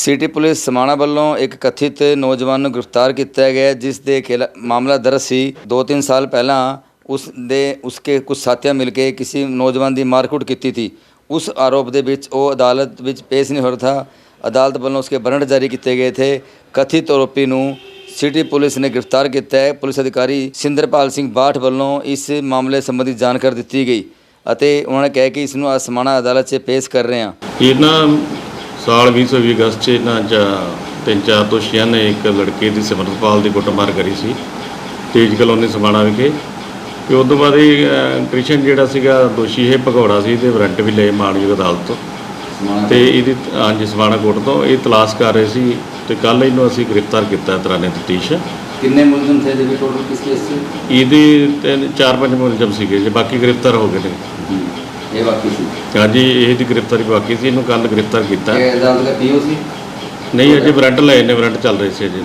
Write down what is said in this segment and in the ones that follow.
City police Samana ਵੱਲੋਂ ਇੱਕ ਕਥਿਤ ਨੌਜਵਾਨ ਨੂੰ ਗ੍ਰਿਫਤਾਰ ਕੀਤਾ ਗਿਆ ਜਿਸ ਦੇ ਖਿਲਾ, ਮਾਮਲਾ ਦਰਜ ਸੀ। 2-3 ਸਾਲ ਪਹਿਲਾਂ ਉਸ ਦੇ, ਉਸਕੇ ਕੁਝ ਸਾਥੀਆਂ ਮਿਲ ਕੇ ਕਿਸੇ ਨੌਜਵਾਨ ਦੀ ਮਾਰਕੁੱਟ ਕੀਤੀ ਥੀ ਉਸ ਆਰੋਪ ਦੇ ਵਿੱਚ ਉਹ ਅਦਾਲਤ ਵਿੱਚ ਪੇਸ਼ ਨਹੀਂ ਹੋ ਰਿਹਾ ਥਾ ਅਦਾਲਤ ਵੱਲੋਂ ਉਸਕੇ ਵਾਰੰਟ ਜਾਰੀ ਕੀਤੇ ਗਏ ਥੇ। ਕਥਿਤ ਆਰੋਪੀ ਨੂੰ ਸਿਟੀ ਪੁਲਿਸ ਨੇ ਗ੍ਰਿਫਤਾਰ ਕੀਤਾ ਹੈ। ਪੁਲਿਸ ਅਧਿਕਾਰੀ ਸਿੰਦਰਪਾਲ ਸਿੰਘ ਬਾਠ ਵੱਲੋਂ ਇਸ ਮਾਮਲੇ ਸੰਬੰਧੀ ਜਾਣਕਾਰੀ ਦਿੱਤੀ ਗਈ ਅਤੇ ਉਹਨਾਂ ਨੇ ਕਿਹਾ ਕਿ ਇਸ ਨੂੰ ਅੱਜ ਸਮਾਣਾ ਅਦਾਲਤ 'ਚ ਪੇਸ਼ ਕਰ ਰਹੇ ਹਾਂ। ਇਹਨਾਂ ਸਾਲ 2020 ਅਗਸਤ 'ਚ ਇਹਨਾਂ 'ਚ ਤਿੰਨ ਚਾਰ ਦੋਸ਼ੀਆਂ ਨੇ ਇੱਕ ਲੜਕੇ ਦੀ ਸਿਮਰਤਪਾਲ ਦੀ ਕੁੱਟਮਾਰ ਕਰੀ ਸੀ ਤੇਜ ਕਲੋਨੀ ਸਮਾਣਾ ਵਿਖੇ। ਤੇ ਉਸ ਤੋਂ ਬਾਅਦ ਇਹ ਕ੍ਰਿਸ਼ਨ ਜਿਹੜਾ ਸੀਗਾ ਦੋਸ਼ੀ ਇਹ ਭਗੌੜਾ ਸੀ ਤੇ ਵਾਰੰਟ ਵੀ ਲਏ ਮਾਨਯੋਗ ਅਦਾਲਤ ਤੋਂ। ਤੇ ਇਹਦੀ ਹਾਂਜੀ ਸਮਾਣਾ ਕੋਰਟ ਤੋਂ ਇਹ ਤਲਾਸ਼ ਕਰ ਰਹੇ ਸੀ ਤੇ ਕੱਲ ਇਹਨੂੰ ਅਸੀਂ ਗ੍ਰਿਫਤਾਰ ਕੀਤਾ ਤਰਾਨੇ ਤਫਤੀਸ਼ ਕਿੰਨੇ ਮੁਲਜ਼ਮ ਥੇ ਜੀ ਟੋਟਲ ਕਿਸ ਕੇਸ 'ਚ? ਇਹਦੇ ਤਿੰਨ ਚਾਰ ਪੰਜ ਮੁਲਜ਼ਮ ਸੀਗੇ ਜੇ ਬਾਕੀ ਗ੍ਰਿਫਤਾਰ ਹੋ ਗਏ ਨੇ। ਇਹ ਬਾਕੀ ਸੀ। ਹਾਂਜੀ ਇਹਦੀ ਗ੍ਰਿਫਤਾਰੀ ਬਾਕੀ ਸੀ ਇਹਨੂੰ ਕੱਲ ਗ੍ਰਿਫਤਾਰ ਕੀਤਾ। ਇਹ ਅਦਾਲਤ ਦਾ ਪੀਓ ਸੀ? ਨਹੀਂ ਅਜੇ ਵਾਰੰਟ ਲਏ ਨੇ ਵਾਰੰਟ ਚੱਲ ਰਹੇ ਸੀ ਸੀ।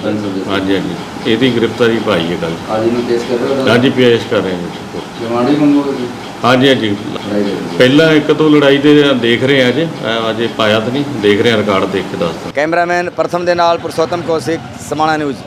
ਹਾਂਜੀ ਹਾਂਜੀ। ਇਹਦੀ ਗ੍ਰਿਫਤਾਰੀ ਪਾਈ ਹੈ ਕੱਲ ਅੱਜ ਇਹਨੂੰ ਪੇਸ਼ ਕਰ ਰਹੇ ਹੋ? ਹਾਂਜੀ ਪੇਸ਼ ਕਰ ਰਹੇ ਹਾਂ ਜੀ। ਵੀ ਮੰਗੋਗੇ ਜੀ ਹਾਂਜੀ ਹਾਂਜੀ। ਦੇ। ਪਹਿਲਾਂ ਇੱਕ ਤੋਂ ਲੜਾਈ ਦੇ ਦੇਖ ਰਹੇ ਹਾਂ ਅਜੇ। ਅਜੇ ਪਾਇਆ ਤਾਂ ਨਹੀਂ। ਦੇਖ ਰਹੇ ਹਾਂ ਰਿਕਾਰਡ ਦੇਖ ਕੇ ਦੱਸਦਾ ਕੈਮਰਾਮੈਨ ਪ੍ਰਥਮ ਦੇ ਨਾਲ ਪੁਰਸ਼ੋਤਮ ਕੌਸ਼ਿਕ ਸਮਾਣਾ ਨਿਊਜ਼।